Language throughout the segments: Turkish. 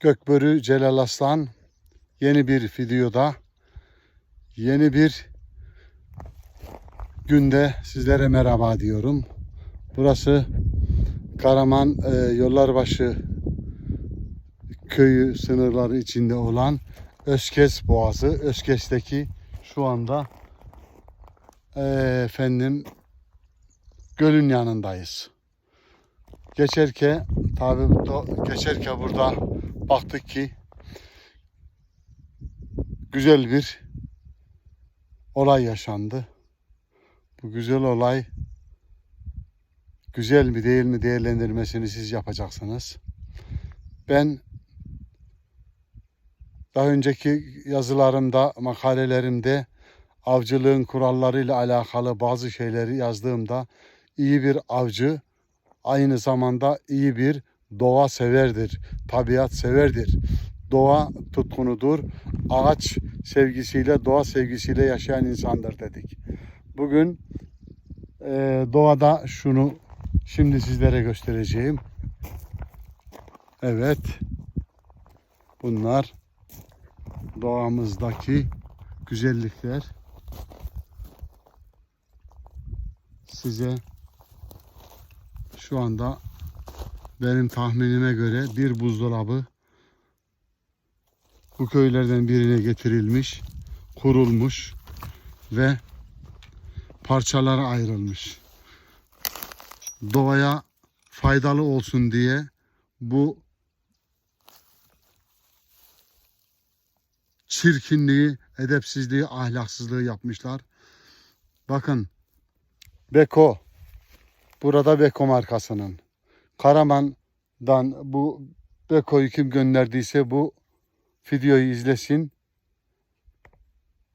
Gökbörü Celal Aslan yeni bir videoda yeni bir günde sizlere merhaba diyorum. Burası Karaman e, Yollarbaşı köyü sınırları içinde olan Özkes Boğazı. Özkes'teki şu anda e, efendim gölün yanındayız. Geçerken tabi geçerken burada baktık ki güzel bir olay yaşandı. Bu güzel olay güzel mi değil mi değerlendirmesini siz yapacaksınız. Ben daha önceki yazılarımda, makalelerimde avcılığın kurallarıyla alakalı bazı şeyleri yazdığımda iyi bir avcı aynı zamanda iyi bir doğa severdir, tabiat severdir. Doğa tutkunudur, ağaç sevgisiyle, doğa sevgisiyle yaşayan insandır dedik. Bugün e, doğada şunu şimdi sizlere göstereceğim. Evet, bunlar doğamızdaki güzellikler. Size şu anda benim tahminime göre bir buzdolabı bu köylerden birine getirilmiş, kurulmuş ve parçalara ayrılmış. Doğaya faydalı olsun diye bu çirkinliği, edepsizliği, ahlaksızlığı yapmışlar. Bakın Beko burada Beko markasının Karaman'dan bu Beko'yu kim gönderdiyse bu videoyu izlesin.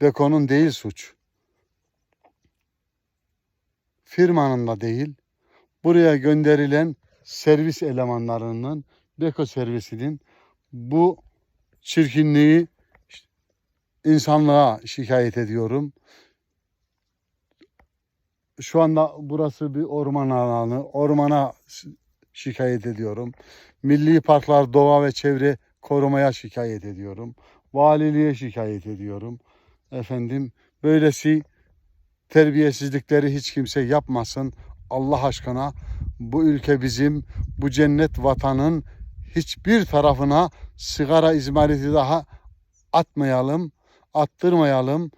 Beko'nun değil suç. Firmanın da değil. Buraya gönderilen servis elemanlarının Beko servisinin bu çirkinliği insanlığa şikayet ediyorum. Şu anda burası bir orman alanı. Ormana şikayet ediyorum. Milli Parklar Doğa ve Çevre Korumaya şikayet ediyorum. Valiliğe şikayet ediyorum. Efendim böylesi terbiyesizlikleri hiç kimse yapmasın. Allah aşkına bu ülke bizim, bu cennet vatanın hiçbir tarafına sigara izmariti daha atmayalım, attırmayalım.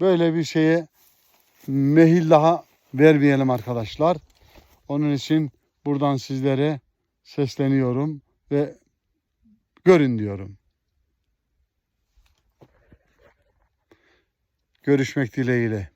Böyle bir şeye mehil daha vermeyelim arkadaşlar. Onun için buradan sizlere sesleniyorum ve görün diyorum. Görüşmek dileğiyle.